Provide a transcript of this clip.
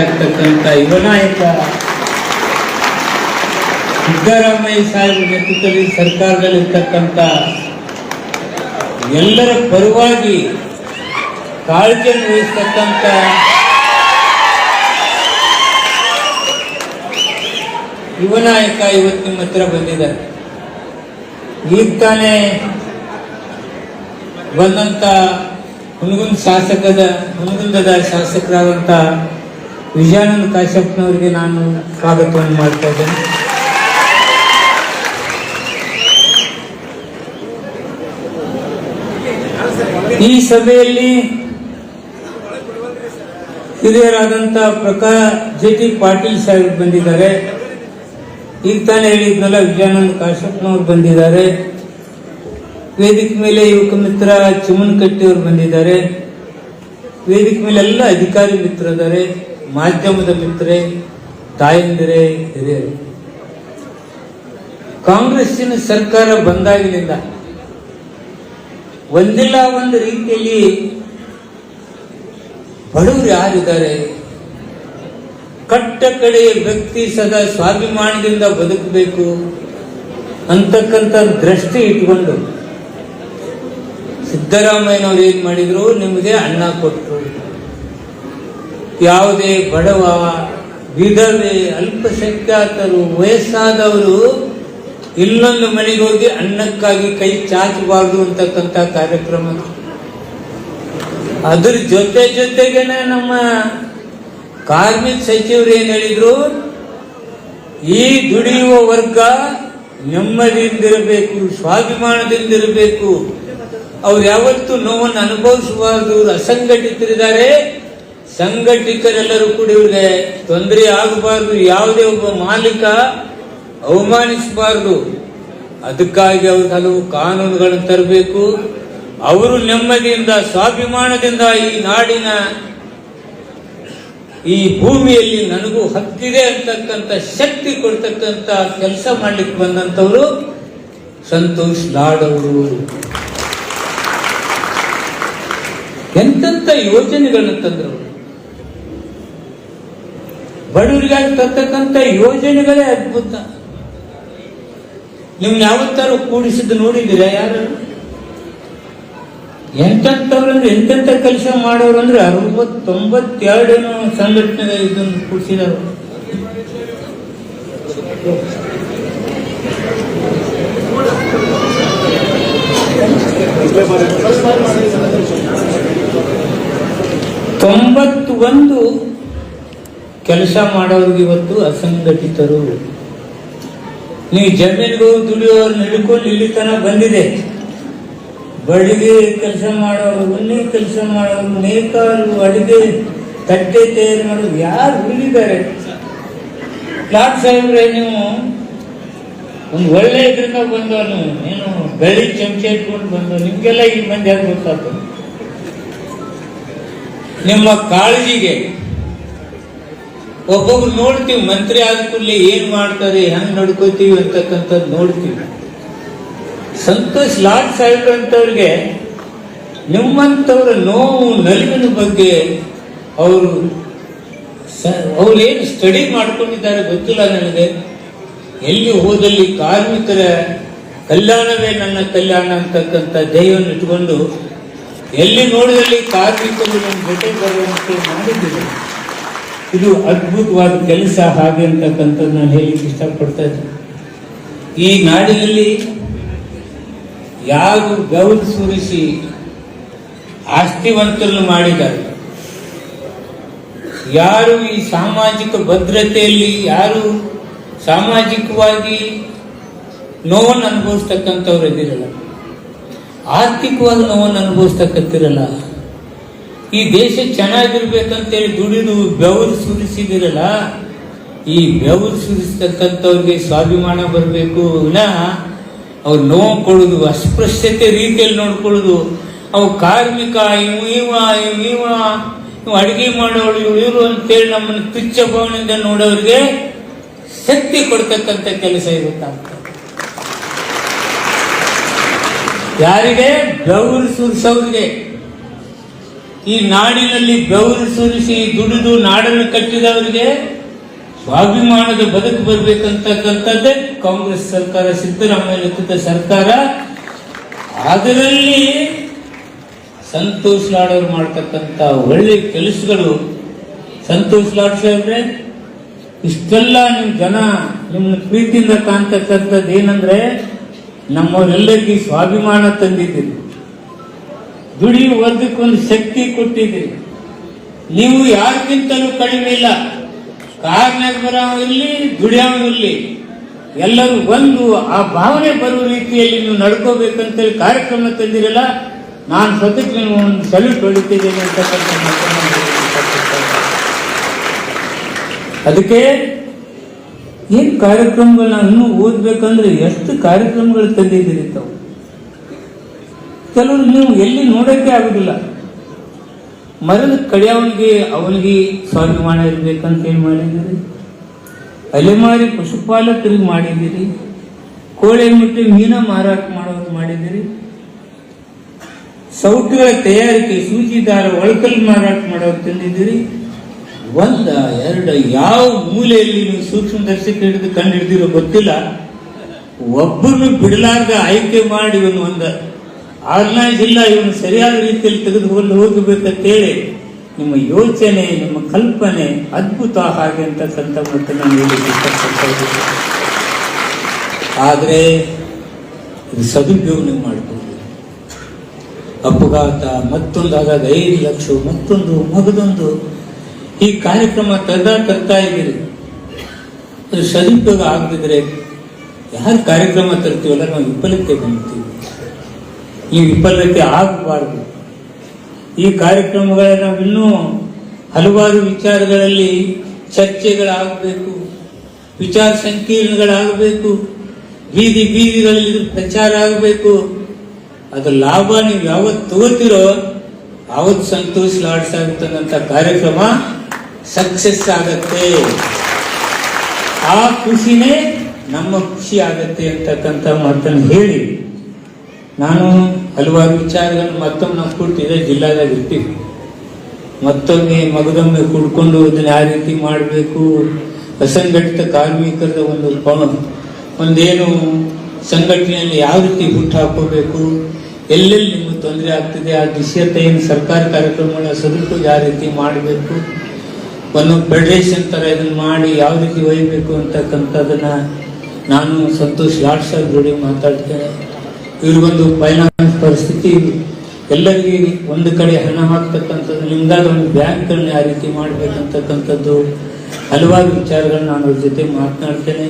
ಆಗ್ತಕ್ಕಂಥ ಯುವ ನಾಯಕ ಸಿದ್ದರಾಮಯ್ಯ ಸಾಹೇಬ್ ನೇತೃತ್ವದಲ್ಲಿ ಸರ್ಕಾರದಲ್ಲಿರ್ತಕ್ಕಂಥ ಎಲ್ಲರ ಪರವಾಗಿ ಕಾಳಜಿಯನ್ನು ವಹಿಸ್ತಕ್ಕಂಥ ಯುವ ನಾಯಕ ಇವತ್ತು ನಿಮ್ಮ ಹತ್ರ ಬಂದಿದ್ದಾರೆ. ಈಗ ತಾನೇ ಬಂದಂತ ಹುನಗುಂದ ಶಾಸಕದ ಹುನಗುಂದದ ಶಾಸಕರಾದಂಥ ವಿಜಯಾನಂದ ಕಾಶ್ಯಪ್ನವರಿಗೆ ನಾನು ಸ್ವಾಗತವನ್ನು ಮಾಡ್ತಾ ಇದ್ದೇನೆ. ಈ ಸಭೆಯಲ್ಲಿ ಹಿರಿಯರಾದಂಥ ಪ್ರಕಾಶ್ ಜೆ ಟಿ ಪಾಟೀಲ್ ಸಾಹೇಬ್ ಬಂದಿದ್ದಾರೆ. ಈಗ ತಾನೇ ಹೇಳಿದ್ನಲ್ಲ, ವಿಜಯಾನಂದ ಕಾಶ್ಯಪ್ನವ್ರು ಬಂದಿದ್ದಾರೆ. ವೇದಿಕೆ ಮೇಲೆ ಯುವಕ ಮಿತ್ರ ಚುಮನ್ ಅವರು ಬಂದಿದ್ದಾರೆ. ವೇದಿಕೆ ಮೇಲೆ ಎಲ್ಲ ಅಧಿಕಾರಿ ಮಿತ್ರರಿದ್ದಾರೆ. ಮಾಧ್ಯಮದ ಮಿತ್ರೆ, ತಾಯಂದಿರೇ, ಹಿರಿಯರು. ಕಾಂಗ್ರೆಸ್ಸಿನ ಸರ್ಕಾರ ಬಂದಾಗಿನಿಂದ ಒಂದಿಲ್ಲ ಒಂದು ರೀತಿಯಲ್ಲಿ ಬಡವರು ಯಾರಿದ್ದಾರೆ? ಕಟ್ಟ ಕಡೆಯ ವ್ಯಕ್ತಿ ಸದಾ ಸ್ವಾಭಿಮಾನದಿಂದ ಬದುಕಬೇಕು ಅಂತಕ್ಕಂಥ ದೃಷ್ಟಿ ಇಟ್ಕೊಂಡು ಸಿದ್ದರಾಮಯ್ಯನವ್ರು ಏನ್ ಮಾಡಿದ್ರು? ನಿಮಗೆ ಅಣ್ಣ ಕೊಟ್ಟರು ಯಾವುದೇ ಬಡವ, ವಿಧವೆ, ಅಲ್ಪಸಂಖ್ಯಾತರು, ವಯಸ್ಸಾದವರು ಇನ್ನೊಂದು ಮನೆಗೆ ಹೋಗಿ ಅನ್ನಕ್ಕಾಗಿ ಕೈ ಚಾಚಬಾರ್ದು ಅಂತಕ್ಕಂಥ ಕಾರ್ಯಕ್ರಮ. ಅದ್ರ ಜೊತೆ ಜೊತೆಗೇನೆ ನಮ್ಮ ಕಾರ್ಮಿಕ ಸಚಿವರು ಏನ್ ಹೇಳಿದ್ರು? ಈ ದುಡಿಯುವ ವರ್ಗ ನೆಮ್ಮದಿಯಿಂದಿರಬೇಕು, ಸ್ವಾಭಿಮಾನದಿಂದಿರಬೇಕು. ಅವ್ರು ಯಾವತ್ತೂ ನೋವನ್ನು ಅನುಭವಿಸಬಾರ್ದು ಅಸಂಘಟಿತರಿದ್ದಾರೆ. ಸಂಘಟಿತರೆಲ್ಲರೂ ಕೂಡ ಇವ್ರಿಗೆ ತೊಂದರೆ ಆಗಬಾರ್ದು, ಯಾವುದೇ ಒಬ್ಬ ಮಾಲೀಕ ಅವಮಾನಿಸಬಾರ್ದು. ಅದಕ್ಕಾಗಿ ಅವರು ಹಲವು ಕಾನೂನುಗಳನ್ನು ತರಬೇಕು. ಅವರು ನೆಮ್ಮದಿಯಿಂದ, ಸ್ವಾಭಿಮಾನದಿಂದ ಈ ನಾಡಿನ ಈ ಭೂಮಿಯಲ್ಲಿ ನನಗೂ ಹಕ್ಕಿದೆ ಅಂತಕ್ಕಂಥ ಶಕ್ತಿ ಕೊಡ್ತಕ್ಕಂಥ ಕೆಲಸ ಮಾಡ್ಲಿಕ್ಕೆ ಬಂದಂಥವರು ಸಂತೋಷ್ ಲಾಡ್ ಅವರು. ಎಂತೆಂಥ ಯೋಜನೆಗಳನ್ನು ತಂದರು ಬಡವರಿಗಾಗಿ ತರ್ತಕ್ಕಂಥ ಯೋಜನೆಗಳೇ ಅದ್ಭುತ. ನಿಮ್ಗೆ ಯಾವತ್ತಾರು ಕೂಡಿಸಿದ್ದು ನೋಡಿದ್ದೀರಾ ಯಾರು? ಎಂತವ್ರಂದ್ರೆ ಎಂತೆಂಥ ಕೆಲಸ ಮಾಡೋರು ಅಂದ್ರೆ ಅರವತ್ತೊಂಬತ್ತೆರಡೇನೋ ಸಂಘಟನೆ ಇದನ್ನು ಕೂಡಿಸಿದವರು. ತೊಂಬತ್ತು ಒಂದು ಕೆಲಸ ಮಾಡೋರಿಗೆ ಇವತ್ತು ಅಸಂಘಟಿತರು. ನೀವು ಜಮೀನಿಗೆ ಹೋಗಿ ದುಡಿಯೋರು ನಡ್ಕೊಂಡು ಇಲ್ಲಿ ತನಕ ಬಂದಿದೆ. ಬಡಿಗೆ ಕೆಲಸ ಮಾಡೋರು ಉನ್ನಿ ಕೆಲಸ ಮಾಡೋರು, ನೇಕಾರು, ಅಡಿಗೆ, ತಟ್ಟೆ ತಯಾರು ಮಾಡೋರು ಯಾರು ಉಳಿದಿದ್ದಾರೆ ಕ್ಲಾಸ್ ಸಾಹೇಬ್ರೆ, ನೀವು ಒಂದು ಒಳ್ಳೆ ಇದರಿಂದ ಬಂದವನು, ಏನು ಬೆಳ್ಳಿ ಚಮಚ ಇಟ್ಕೊಂಡು ಬಂದವನು, ನಿಮ್ಗೆಲ್ಲ ಈ ಮಂದಿ ಗೊತ್ತಾಗ್ತದೆ? ನಿಮ್ಮ ಕಾಳಜಿಗೆ ಒಬ್ಬೊಬ್ರು ನೋಡ್ತೀವಿ, ಮಂತ್ರಿ ಆದ ಕೂಡಲೇ ಏನ್ ಮಾಡ್ತಾರೆ, ಹೆಂಗ್ ನಡ್ಕೋತೀವಿ ಅಂತಕ್ಕಂಥದ್ದು ನೋಡ್ತೀವಿ. ಸಂತೋಷ್ ಲಾಡ್ ಸಾಹೇಬ್ರಂತವ್ರಿಗೆ ನಿಮ್ಮಂಥವ್ರ ನೋವು, ನಲಿವಿನ ಬಗ್ಗೆ ಅವರು ಅವ್ರು ಏನು ಸ್ಟಡಿ ಮಾಡ್ಕೊಂಡಿದ್ದಾರೆ ಗೊತ್ತಿಲ್ಲ ನನಗೆ. ಎಲ್ಲಿ ಹೋದಲ್ಲಿ ಕಾರ್ಮಿಕರ ಕಲ್ಯಾಣವೇ ನನ್ನ ಕಲ್ಯಾಣ ಅಂತಕ್ಕಂಥ ಧ್ಯೇಯವನ್ನು ಇಟ್ಕೊಂಡು ಎಲ್ಲಿ ನೋಡಿದಲ್ಲಿ ಕಾರ್ಮಿಕರು ನನ್ನ ಜೊತೆ ಬರುವಂತೆ ಮಾಡಿದ್ದೀವಿ ಇದು ಅದ್ಭುತವಾದ ಕೆಲಸ ಹಾಗೆ ಅಂತಕ್ಕಂಥದ್ದು ನಾನು ಹೇಳಿಕ್ಕೆ ಇಷ್ಟಪಡ್ತಾ ಇದ್ದೀನಿ. ಈ ನಾಡಿನಲ್ಲಿ ಯಾರು ಗೌರ ಸುರಿಸಿ ಆಸ್ತಿವಂತರನ್ನು ಮಾಡಿದ್ದಾರೆ, ಯಾರು ಈ ಸಾಮಾಜಿಕ ಭದ್ರತೆಯಲ್ಲಿ, ಯಾರು ಸಾಮಾಜಿಕವಾಗಿ ನೋವನ್ನು ಅನುಭವಿಸ್ತಕ್ಕಂಥವ್ರು ಇದಿರಲ್ಲ ಆರ್ಥಿಕವಾಗಿ ನೋವನ್ನು ಅನುಭವಿಸ್ತಕ್ಕಂತಿರಲ್ಲ ಈ ದೇಶ ಚೆನ್ನಾಗಿರ್ಬೇಕಂತೇಳಿ ದುಡಿದು ಬೆವರು ಸುರಿಸಿದಿರಲ್ಲ, ಈ ಬೆವರು ಸುರಿಸ್ತಕ್ಕಂಥವ್ರಿಗೆ ಸ್ವಾಭಿಮಾನ ಬರಬೇಕು, ವಿನ ಅವ್ರು ನೋಡ್ಕೊಳ್ಳೋದು, ಅಸ್ಪೃಶ್ಯತೆ ರೀತಿಯಲ್ಲಿ ನೋಡ್ಕೊಳ್ಳೋದು, ಅವು ಕಾರ್ಮಿಕ, ಇವ್ ಇವ ಇವ್ ಇವ, ಇವ್ ಅಡಿಗೆ ಮಾಡೋಳು ಇವ್ ಇವರು ಅಂತೇಳಿ ನಮ್ಮನ್ನು ತುಚ್ಛ ಭಾವನೆಯಿಂದ ನೋಡೋರಿಗೆ ಶಕ್ತಿ ಕೊಡ್ತಕ್ಕಂಥ ಕೆಲಸ ಇರುತ್ತಾಗ್ತದೆ ಯಾರಿಗೆ? ಬೆವರು ಸುರಿಸೋರಿಗೆ. ಈ ನಾಡಿನಲ್ಲಿ ಬೆವರು ಸುರಿಸಿ ದುಡಿದು ನಾಡನ್ನು ಕಟ್ಟಿದವರಿಗೆ ಸ್ವಾಭಿಮಾನದ ಬದುಕು ಬರಬೇಕಂತಕ್ಕಂಥದ್ದೇ ಕಾಂಗ್ರೆಸ್ ಸರ್ಕಾರ, ಸಿದ್ದರಾಮಯ್ಯ ನೇತೃತ್ವದ ಸರ್ಕಾರ. ಅದರಲ್ಲಿ ಸಂತೋಷ್ ಲಾಡ್ ಅವರು ಮಾಡ್ತಕ್ಕಂಥ ಒಳ್ಳೆ ಕೆಲಸಗಳು. ಸಂತೋಷ್ ಲಾಡ್ ಸಾಹೇಬ್ರೆ ಇಷ್ಟೆಲ್ಲ ನಿಮ್ ಜನ ನಿಮ್ಮ ಪ್ರೀತಿಯಿಂದ ಕಾಣ್ತಕ್ಕಂಥದ್ದು ಏನಂದ್ರೆ ನಮ್ಮವರೆಲ್ಲರಿಗೂ ಸ್ವಾಭಿಮಾನ ತಂದಿದ್ದೀರಿ. ದುಡಿ ವರ್ಗಕ್ಕೊಂದು ಶಕ್ತಿ ಕೊಟ್ಟಿದೆ ನೀವು ಯಾರಿಗಿಂತಲೂ ಕಡಿಮೆ ಇಲ್ಲ ಕಾರ್ನಾಗ ಬರೋವ ದುಡಿಯಾವಿರಲಿ ಎಲ್ಲರೂ ಒಂದು ಆ ಭಾವನೆ ಬರುವ ರೀತಿಯಲ್ಲಿ ನೀವು ನಡ್ಕೋಬೇಕಂತೇಳಿ ಕಾರ್ಯಕ್ರಮ ತಂದಿರಲ್ಲ, ನಾನು ಸದ್ಯಕ್ಕೆ ನೀವು ಒಂದು ಸಲ್ಯೂಟ್ ಹೊಡಿತಿದ್ದೇನೆ ಅಂತಕ್ಕಂಥ. ಅದಕ್ಕೆ ಏನು ಕಾರ್ಯಕ್ರಮಗಳನ್ನ ಇನ್ನೂ ಓದ್ಬೇಕಂದ್ರೆ ಎಷ್ಟು ಕಾರ್ಯಕ್ರಮಗಳು ತಂದಿದ್ದೀರಿ ತಾವು? ಕೆಲವರು ನೀವು ಎಲ್ಲಿ ನೋಡಕ್ಕೆ ಆಗುದಿಲ್ಲ. ಮರದ ಕಡೆಯವನಿಗೆ ಅವನಿಗೆ ಸ್ವಾಭಿಮಾನ ಇರ್ಬೇಕಂತ ಏನು ಮಾಡಿದಿರಿ ಅಲೆಮಾರಿ ಪಶುಪಾಲಕರಿಗೆ ಮಾಡಿದಿರಿ ಕೋಳಿ ಮುಟ್ಟಿ ಮೀನ ಮಾರಾಟ ಮಾಡೋದು ಮಾಡಿದಿರಿ ಸೌಟುಗಳ ತಯಾರಿಕೆ ಸೂಜಿ ದಾರ ಒಳಕಲ್ ಮಾರಾಟ ಮಾಡೋದು ತಂದಿದ್ದೀರಿ? ಒಂದ, ಎರಡು, ಯಾವ ಮೂಲೆಯಲ್ಲಿ ನೀವು ಸೂಕ್ಷ್ಮದರ್ಶಕ ಹಿಡಿದು ಕಂಡು ಹಿಡಿದಿರೋ ಗೊತ್ತಿಲ್ಲ. ಒಬ್ಬರನ್ನು ಬಿಡಲಾರ್ದ ಆಯ್ಕೆ ಮಾಡಿ ಇವನು ಒಂದು ಆರ್ಗನೈಸ್ ಇಲ್ಲ ಇವನು ಸರಿಯಾದ ರೀತಿಯಲ್ಲಿ ತೆಗೆದುಕೊಂಡು ಹೋಗಬೇಕಂತೇಳಿ ನಿಮ್ಮ ಯೋಚನೆ, ನಿಮ್ಮ ಕಲ್ಪನೆ ಅದ್ಭುತ ಹಾಗೆ ಅಂತಕ್ಕಂಥ ಮತ್ತೆ ನಾನು ಆದರೆ ಸದುಪಯೋಗ ನೀವು ಮಾಡ್ಬೋದು. ಅಪಘಾತ ಮತ್ತೊಂದು ಮತ್ತೊಂದಾದಾಗ ಐದು ಲಕ್ಷ, ಮತ್ತೊಂದು, ಮಗದೊಂದು, ಈ ಕಾರ್ಯಕ್ರಮ ತರ್ತಾ ತರ್ತಾ ಇದ್ದೀರಿ. ಅದು ಸದುಪಯೋಗ ಆಗದಿದ್ರೆ ಯಾರು ಕಾರ್ಯಕ್ರಮ ತರ್ತೀವಲ್ಲ, ನಾವು ವಿಫಲಕ್ಕೆ ಬಂದ್ತೀವಿ ಈ ವಿಫಲತೆ ಆಗಬಾರದು. ಈ ಕಾರ್ಯಕ್ರಮಗಳ ನಾವಿನ್ನೂ ಹಲವಾರು ವಿಚಾರಗಳಲ್ಲಿ ಚರ್ಚೆಗಳಾಗಬೇಕು, ವಿಚಾರ ಸಂಕೀರ್ಣಗಳಾಗಬೇಕು, ಬೀದಿ ಬೀದಿಗಳಲ್ಲಿ ಪ್ರಚಾರ ಆಗಬೇಕು. ಅದು ಲಾಭ ನೀವು ಯಾವತ್ತು ತಗೋತಿರೋ ಅವತ್ತು ಸಂತೋಷ ಲಾಡ್ಸಾಗುತ್ತಂತ ಕಾರ್ಯಕ್ರಮ ಸಕ್ಸಸ್ ಆಗತ್ತೆ. ಆ ಖುಷಿನೇ ನಮ್ಮ ಖುಷಿ ಆಗತ್ತೆ ಅಂತಕ್ಕಂಥ ಮಾತನ್ನು ಹೇಳಿ ನಾನು ಹಲವಾರು ವಿಚಾರಗಳನ್ನು ಮತ್ತೊಮ್ಮೆ ನಾವು ಕೂಡ್ತಿದ್ದೆ ಜಿಲ್ಲಾದಾಗ ಇರ್ತೀವಿ ಮತ್ತೊಮ್ಮೆ ಮಗದೊಮ್ಮೆ ಕುಡ್ಕೊಂಡು ಅದನ್ನ ಯಾವ ರೀತಿ ಮಾಡಬೇಕು. ಅಸಂಘಟಿತ ಕಾರ್ಮಿಕರ ಒಂದು ಒಂದೇನು ಸಂಘಟನೆಯಲ್ಲಿ ಯಾವ ರೀತಿ ಹುಟ್ಟು ಹಾಕೋಬೇಕು ಎಲ್ಲೆಲ್ಲಿ ನಿಮಗೆ ತೊಂದರೆ ಆಗ್ತಿದೆ, ಆ ಏನು ಸರ್ಕಾರ ಕಾರ್ಯಕ್ರಮಗಳ ಸದುಪಯೋಗ ಯಾವ ರೀತಿ ಮಾಡಬೇಕು, ಒಂದು ಫೆಡರೇಷನ್ ಥರ ಇದನ್ನು ಮಾಡಿ ಯಾವ ರೀತಿ ಒಯ್ಯಬೇಕು ಅಂತಕ್ಕಂಥದ್ದನ್ನು ನಾನು ಸಂತೋಷ್ ಲಾಡ್ ಸಾಹೇಬ್ ಜೋಡಿ ಮಾತಾಡ್ತೇನೆ. ಇವ್ರಿಗೊಂದು ಫೈನಾನ್ಸ್ ಪರಿಸ್ಥಿತಿ ಎಲ್ಲರಿಗೆ ಒಂದು ಕಡೆ ಹಣ ಹಾಕ್ತಕ್ಕಂಥದ್ದು ನಿಮ್ದಾದ ಒಂದು ಬ್ಯಾಂಕ್ಗಳನ್ನ ಯಾವ ರೀತಿ ಮಾಡ್ಬೇಕಂತಕ್ಕಂಥದ್ದು ಹಲವಾರು ವಿಚಾರಗಳನ್ನ ನಾನು ಅವ್ರ ಜೊತೆ ಮಾತನಾಡ್ತೇನೆ.